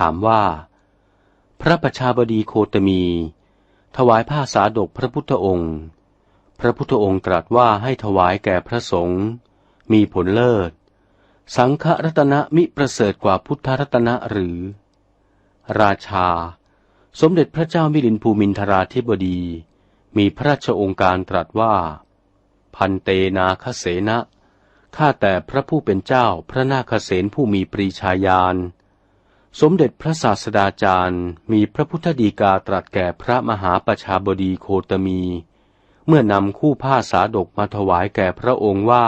ถามว่า พระประชาบดีโคตมี ถวายผ้าสาดกพระพุทธองค์ พระพุทธองค์ตรัสว่าให้ถวายแก่พระสงฆ์มีผลเลิศ สังฆรัตนะมิประเสริฐกว่าพุทธรัตนะหรือ ราชา สมเด็จพระเจ้ามิลินภูมินทราธิบดี มีพระราชองค์การตรัสว่า พันเตนาคเสนะข้าแต่พระผู้เป็นเจ้าพระนาคเษนผู้มีปรีชาญาณ สมเด็จพระศาสดาจารย์มีพระพุทธดีกาตรัสแก่พระมหาประชาบดีโคตมี เมื่อนำคู่ผ้าสาดกมาถวายแก่พระองค์ว่า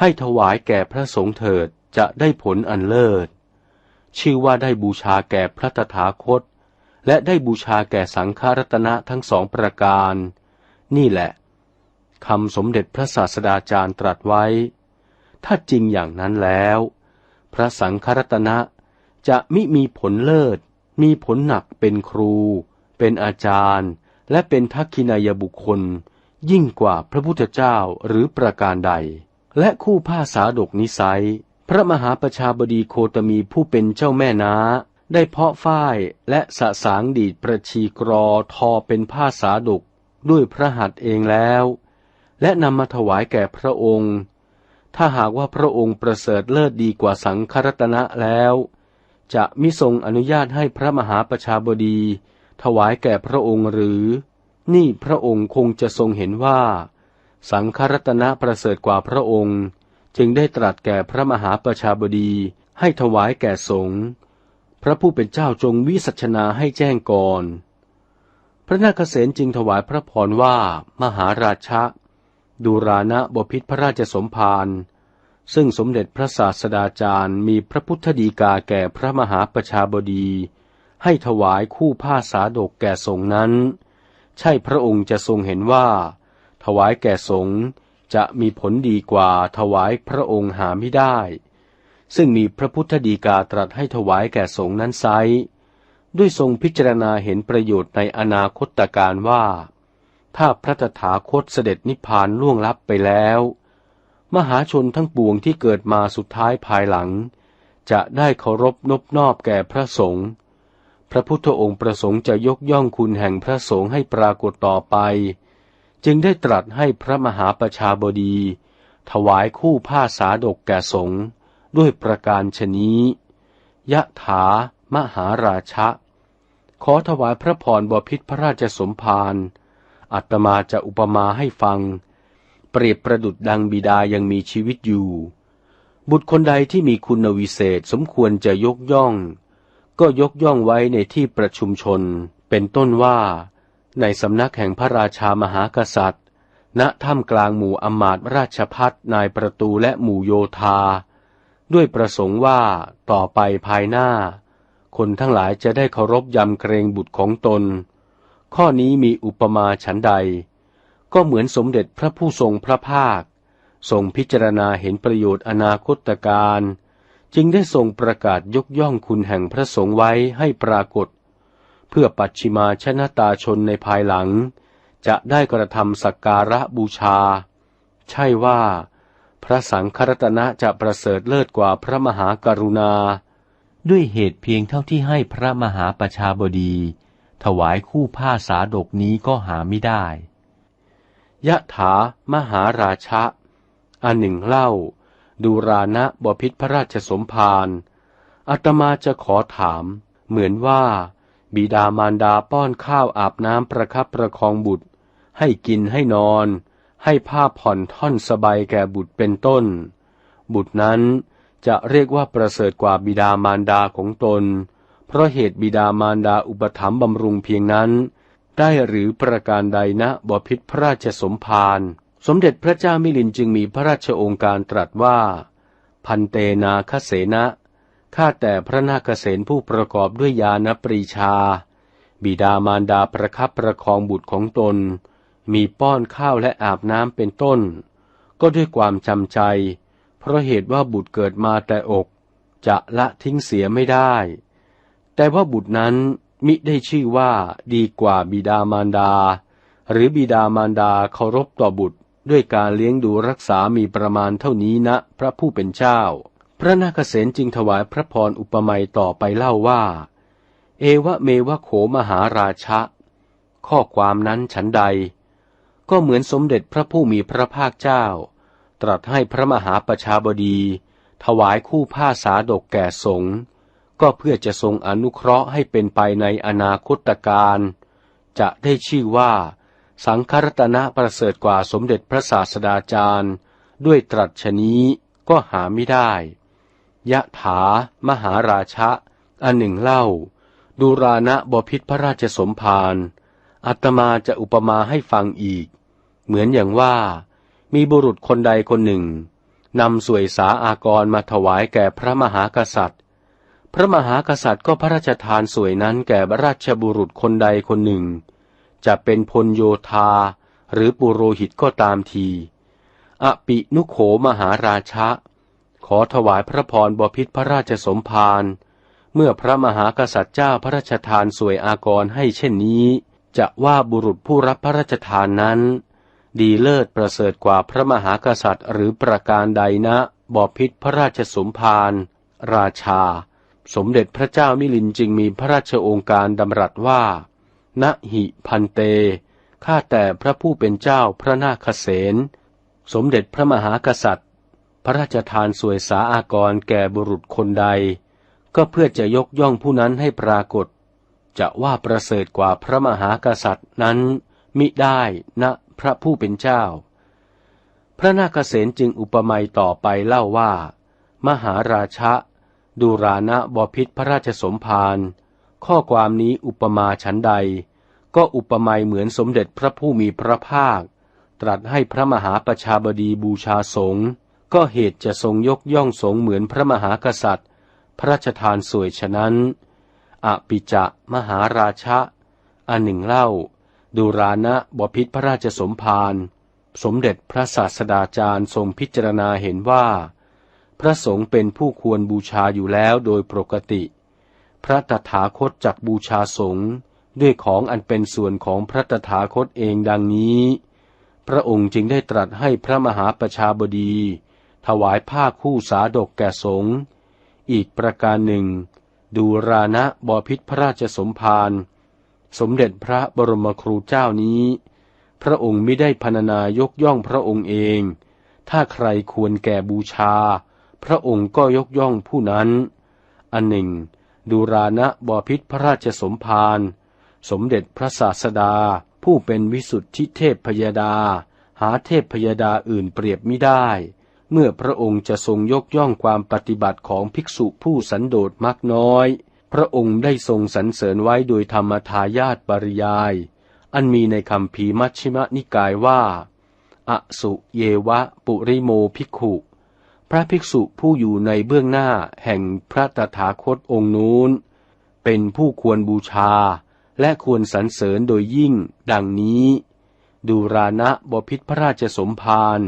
ให้ถวายแก่พระสงฆ์เถิดจะได้ผลอันเลิศ ชื่อว่าได้บูชาแก่พระตถาคต และได้บูชาแก่สังฆรัตนะทั้งสองประการ นี่แหละคำสมเด็จพระศาสดาจารย์ตรัสไว้ ถ้าจริงอย่างนั้นแล้ว พระสังฆรัตนะ จะมิมีผลเลิศ มีผลหนักเป็นครู เป็นอาจารย์ และเป็นทักขินายบุคคล ยิ่งกว่าพระพุทธเจ้าหรือประการใด และคู่ผ้าสาดกนิสัย พระมหาประชาบดีโคตมีผู้เป็นเจ้าแม่นาได้เพาะฝ้ายและสะสางดีดประชีกรอทอเป็นผ้าสาดกด้วยพระหัตถ์เองแล้ว และนำมาถวายแก่พระองค์ ถ้าหากว่าพระองค์ประเสริฐเลิศดีกว่าสังฆรัตนะแล้ว จะมิทรงอนุญาตให้พระมหาประชาบดี ถวายแก่พระองค์หรือ นี่พระองค์คงจะทรงเห็นว่า สังฆรัตนะประเสริฐกว่าพระองค์ จึงได้ตรัสแก่พระมหาประชาบดีให้ถวายแก่สงฆ์พระผู้เป็นเจ้าจงวิสัชนาให้แจ้งก่อน พระนาคเษนจึงถวายพระพรว่า มหาราชะดูรานะบพิษพระราชสมภาร ซึ่งสมเด็จพระศาสดาจารย์มีพระพุทธดีกาแก่พระมหาประชาบดี ให้ถวายคู่ผ้าสาดกแก่สงนั้น ใช่พระองค์จะทรงเห็นว่า ถวายแก่สงจะมีผลดีกว่าถวายพระองค์หาไม่ได้ ซึ่งมีพระพุทธดีกาตรัสให้ถวายแก่สงนั้นไซด้วยทรงพิจารณาเห็นประโยชน์ในอนาคตการว่า ถ้าพระตถาคตเสด็จนิพพานล่วงลับไปแล้ว มหาชนทั้งปวงที่เกิดมาสุดท้ายภายหลัง จะได้เคารพนบนอบแก่พระสงฆ์พระพุทธองค์ประสงค์จะยกย่องคุณแห่งพระสงฆ์ให้ปรากฏต่อไป จึงได้ตรัสให้พระมหาประชาบดี ถวายคู่ผ้าสาดกแก่สงฆ์ด้วยประการชนี้ ยะถามหาราชะ ขอถวายพระพรบพิษพระราชสมภารอัตมาจะอุปมาให้ฟัง เปรียบประดุดดังบิดายังมีชีวิตอยู่ บุตรคนใดที่มีคุณวิเศษสมควรจะยกย่อง ก็ยกย่องไว้ในที่ประชุมชน เป็นต้นว่า ในสำนักแห่งพระราชามหากษัตริย์ ณถ้ำกลางหมู่อมาตราชพัฒนายประตูและหมู่โยธา ด้วยประสงค์ว่าต่อไปภายหน้า คนทั้งหลายจะได้เคารพยำเกรงบุตรของตน ข้อนี้มีอุปมาฉันใด ก็เหมือนสมเด็จพระผู้ทรงพระภาค ทรงพิจารณาเห็นประโยชน์อนาคตการ จึงได้ทรงประกาศยกย่องคุณแห่งพระสงฆ์ไว้ให้ปรากฏ เพื่อปัจฉิมาชนะตาชนในภายหลัง จะได้กระทำสักการะบูชา ใช่ว่า พระสังฆรัตนะจะประเสริฐเลิศกว่าพระมหากรุณา ด้วยเหตุเพียงเท่าที่ให้พระมหาประชาบดี ถวายคู่ผ้าสาดกนี้ก็หาไม่ได้ ยะถามหาราชะ อันหนึ่งเล่า ดูรานะบพิษพระราชสมภารอาตมาจะขอถาม เหมือนว่า บิดามารดาป้อนข้าวอาบน้ำประคับประคองบุตร ให้กินให้นอน ให้ผ้าผ่อนท่อนสบายแก่บุตรเป็นต้น บุตรนั้นจะเรียกว่าประเสริฐกว่าบิดามารดาของตน เพราะเหตุบิดามารดาอุปถัมภ์บำรุงเพียงนั้น ได้หรือประการใดนะบพิษพระราชสมภารสมเด็จพระเจ้ามิลินจึงมีพระราชองค์การตรัสว่า พันเตนาคเสนะข้าแต่พระนาคเสนผู้ประกอบด้วยญาณปรีชา บิดามารดาประคับประคองบุตรของตน มีป้อนข้าวและอาบน้ำเป็นต้น ก็ด้วยความจำใจ เพราะเหตุว่าบุตรเกิดมาแต่อก จะละทิ้งเสียไม่ได้ แต่ว่าบุตรนั้น มิได้ชื่อว่าดีกว่าบิดามารดา หรือบิดามารดาเคารพต่อบุตร ด้วยการเลี้ยงดูรักษามีประมาณเท่านี้นะ พระผู้เป็นเจ้า พระนาคเษนจึงถวายพระพรอุปมาต่อไปเล่าว่า เอวะเมวะโขมหาราชะ ข้อความนั้นฉันใด ก็เหมือนสมเด็จพระผู้มีพระภาคเจ้า ตรัสให้พระมหาประชาบดี ถวายคู่ผ้าสาดกแก่สงฆ์ ก็เพื่อจะทรงอนุเคราะห์ให้เป็นไปในอนาคตการ จะได้ชื่อว่า สังครัตนะประเสริฐกว่าสมเด็จพระศาสดาจารย์ ด้วยตรัสชนี้ก็หาไม่ได้ ยะถามหาราชะ อันหนึ่งเล่า ดูรานะบพิษพระราชสมภารอัตมาจะอุปมาให้ฟังอีก เหมือนอย่างว่า มีบุรุษคนใดคนหนึ่งนำสวยสาอากรมาถวายแก่พระมหากษัตริย์ พระมหากษัตริย์ก็พระราชทานสวยนั้นแก่ราชบุรุษคนใดคนหนึ่ง จะเป็นพลโยธาหรือปุโรหิตก็ตามที อปินุโขมหาราชะ ขอถวายพระพรบพิษพระราชสมภาร เมื่อพระมหากษัตริย์เจ้าพระราชทานสวยอากรให้เช่นนี้ จะว่าบุรุษผู้รับพระราชทานนั้น ดีเลิศประเสริฐกว่าพระมหากษัตริย์หรือประการใดนะบพิษพระราชสมภารราชา สมเด็จพระเจ้ามิลินจึงมีพระราชโองการดำรัสว่า ณหิพันเต ข้าแต่พระผู้เป็นเจ้าพระนาคเสนสมเด็จพระมหากษัตริย์ พระราชทานสวยสาอากรแก่บุรุษคนใด ก็เพื่อจะยกย่องผู้นั้นให้ปรากฏ จะว่าประเสริฐกว่าพระมหากษัตริย์นั้น มิได้ณพระผู้เป็นเจ้า พระนาคเษนจึงอุปมาต่อไปเล่าว่า มหาราชะ ดูรานะบพิษพระราชสมภารข้อความนี้อุปมาฉันใด ก็อุปมาเหมือนสมเด็จพระผู้มีพระภาค ตรัสให้พระมหาประชาบดีบูชาสงฆ์ก็เหตุจะทรงยกย่องสงฆ์เหมือนพระมหากษัตริย์ พระราชทานสวยฉะนั้น อปิจะมหาราชะ อันหนึ่งเล่า ดูรานะบพิษพระราชสมภารสมเด็จพระศาสดาจารย์ทรงพิจารณาเห็นว่า พระสงฆ์เป็นผู้ควรบูชาอยู่แล้วโดยปกติ พระตถาคตจักบูชาสงฆ์ด้วยของอันเป็นส่วนของพระตถาคตเองดังนี้ พระองค์จึงได้ตรัสให้พระมหาประชาบดี ถวายผ้าคู่สาดกแก่สงฆ์อีกประการหนึ่ง ดูรานะบอพิษพระราชสมภารสมเด็จพระบรมครูเจ้านี้ พระองค์ไม่ได้พรรณนายกย่องพระองค์เอง ถ้าใครควรแก่บูชา พระองค์ก็ยกย่องผู้นั้น อันหนึ่ง ดูรานะบพิษพระราชสมภารสมเด็จพระศาสดา ผู้เป็นวิสุทธิเทพพยดา หาเทพพยดาอื่นเปรียบไม่ได้ เมื่อพระองค์จะทรงยกย่องความปฏิบัติของภิกษุผู้สันโดษมากน้อย พระองค์ได้ทรงสรรเสริญไว้โดยธรรมทายาตปริยาย อันมีในคำพีมัชฌิมนิกายว่า อสุเยวะปุริโมภิกขุ พระภิกษุผู้อยู่ในเบื้องหน้าแห่งพระตถาคตองค์นู้น เป็นผู้ควรบูชา และควรสรรเสริญโดยยิ่ง ดังนี้ ดูรานะบพิษพระราชสมภาร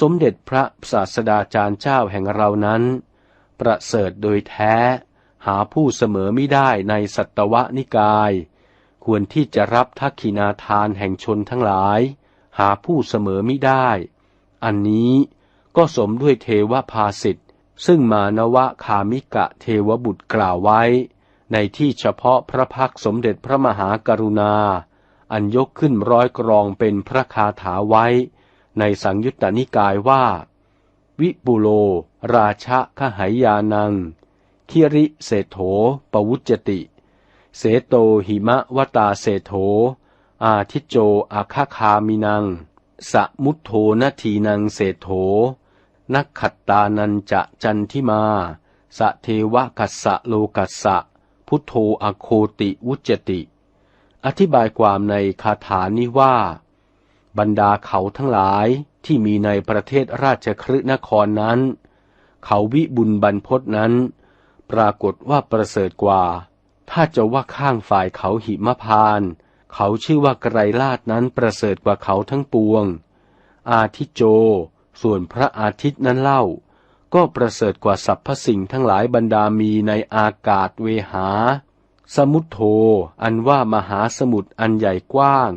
สมเด็จพระศาสดาจารย์เจ้าแห่งเรานั้น ประเสริฐโดยแท้ หาผู้เสมอไม่ได้ในสัตวนิกาย ควรที่จะรับทักขินาทานแห่งชนทั้งหลาย หาผู้เสมอไม่ได้ อันนี้ ก็สมด้วยเทวภาสิทธ์ซึ่งมานวะคามิกะเทวบุตรกล่าวไว้ ในที่เฉพาะพระพักสมเด็จพระมหากรุณา อันยกขึ้นร้อยกรองเป็นพระคาถาไว้ ในสังยุตตนิกายว่า วิปุโล ราชะขหายานัง คิริเศโถปวุจติ เสโตหิมะวตาเศโถ อาทิโจอาคาคามินัง สมุทโธนาทีนังเศโถ นักขัตตานันจะจันทิมาสะเทวกัสสะโลกัสสะ พุทโธอโคติวุจติ อธิบายความในคาถานี้ว่า บรรดาเขาทั้งหลายที่มีในประเทศราชคฤนครนั้น เขาวิบุญบรรพศนั้น ปรากฏว่าประเสริฐกว่า ถ้าจะว่าข้างฝ่ายเขาหิมพาน เขาชื่อว่าไกรลาดนั้นประเสริฐกว่าเขาทั้งปวง อาทิโจ ส่วนพระอาทิตย์นั้นเล่า ก็ประเสริฐกว่าสรรพสิ่งทั้งหลายบรรดามีในอากาศเวหา สมุทโธอันว่ามหาสมุทรอันใหญ่กว้าง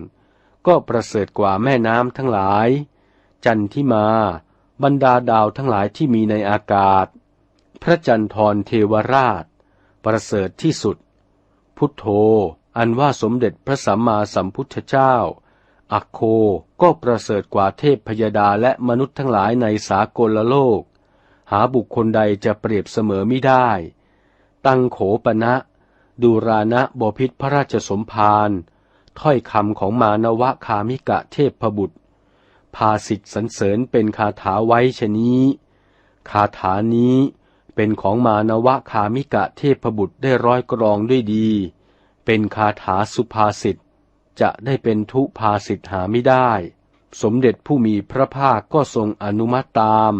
ก็ประเสริฐกว่าแม่น้ำทั้งหลาย จันทิมา บรรดาดาวทั้งหลายที่มีในอากาศ พระจันทรเทวราช ประเสริฐที่สุด พุทโธอันว่าสมเด็จพระสัมมาสัมพุทธเจ้า อัคโคก็ประเสริฐกว่าเทพพยดาและมนุษย์ทั้งหลายในสากลโลก หาบุคคลใดจะเปรียบเสมอไม่ได้ ตังโขปณะดูรานะบพิษพระราชสมภารถ้อยคำของมานวะคามิกะเทพบุตร ภาสิทธิสรรเสริญเป็นคาถาไว้ชนี้คาถานี้เป็นของมานวะคามิกะเทพบุตรได้ร้อยกรองด้วยดี เป็นคาถาสุภาษิต จะได้เป็นทุภาษิตหาไม่ได้ สมเด็จผู้มีพระภาคก็ทรงอนุมัติตาม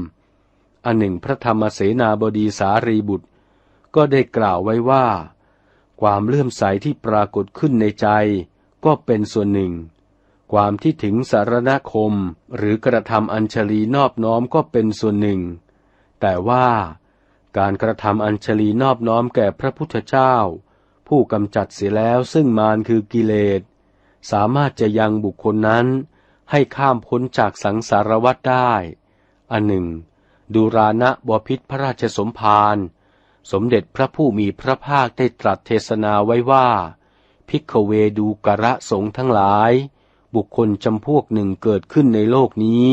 อันหนึ่งพระธรรมเสนาบดีสารีบุตร ก็ได้กล่าวไว้ว่า ความเลื่อมใสที่ปรากฏขึ้นในใจ ก็เป็นส่วนหนึ่ง ความที่ถึงสารณคมหรือกระทำอัญชลีนอบน้อมก็เป็นส่วนหนึ่ง แต่ว่าการกระทำอัญชลีนอบน้อมแก่พระพุทธเจ้า ผู้กำจัดเสียแล้วซึ่งมารคือกิเลส สามารถจะยังบุคคลนั้น ให้ข้ามพ้นจากสังสารวัฏได้ อันหนึ่ง ดูรานะบพิษพระราชสมภารสมเด็จพระผู้มีพระภาคได้ตรัสเทศนาไว้ว่า พิกเวดูกะระสงทั้งหลาย บุคคลจำพวกหนึ่งเกิดขึ้นในโลกนี้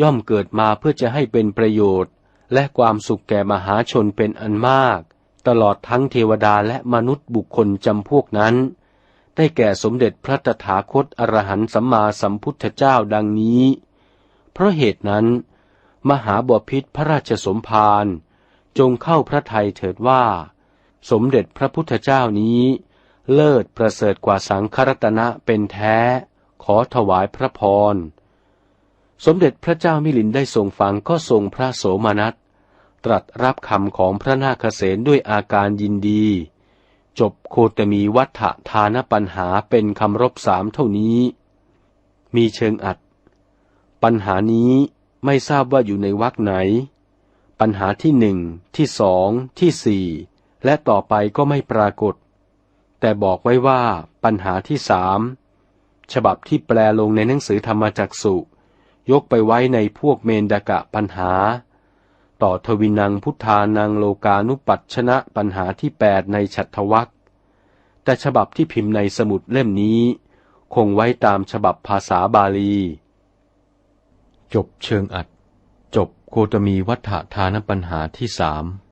ย่อมเกิดมาเพื่อจะให้เป็นประโยชน์ และความสุขแก่มหาชนเป็นอันมาก ตลอดทั้งเทวดาและมนุษย์บุคคลจำพวกนั้น ได้แก่สมเด็จพระตถาคตอรหันตสัมมาสัมพุทธเจ้าดังนี้ เพราะเหตุนั้น มหาบพิษพระราชสมภารจงเข้าพระทัยเถิดว่า สมเด็จพระพุทธเจ้านี้ เลิศประเสริฐกว่าสังครัตนะเป็นแท้ ขอถวายพระพร สมเด็จพระเจ้ามิลินได้ทรงฟังก็ทรงพระโสมนัส ตรัสรับคำของพระนาคเษนด้วยอาการยินดี จบโคตมีวัฏฐานปัญหาเป็นคำรบสามเท่านี้ มีเชิงอัด ปัญหานี้ไม่ทราบว่าอยู่ในวรรคไหน ปัญหาที่หนึ่งที่สองที่สี่และต่อไปก็ไม่ปรากฏ แต่บอกไว้ว่าปัญหาที่สามฉบับที่แปลลงในหนังสือธรรมจักสุยกไปไว้ในพวกเมนดกะปัญหา ต่อทวินังพุทธานังโลกานุปัชชนะปัญหาที่แปดในฉัตรวักแต่ฉบับที่พิมพ์ในสมุดเล่มนี้ คงไว้ตามฉบับภาษาบาลี จบเชิงอัด จบโคตมีวัฏฐานปัญหาที่สาม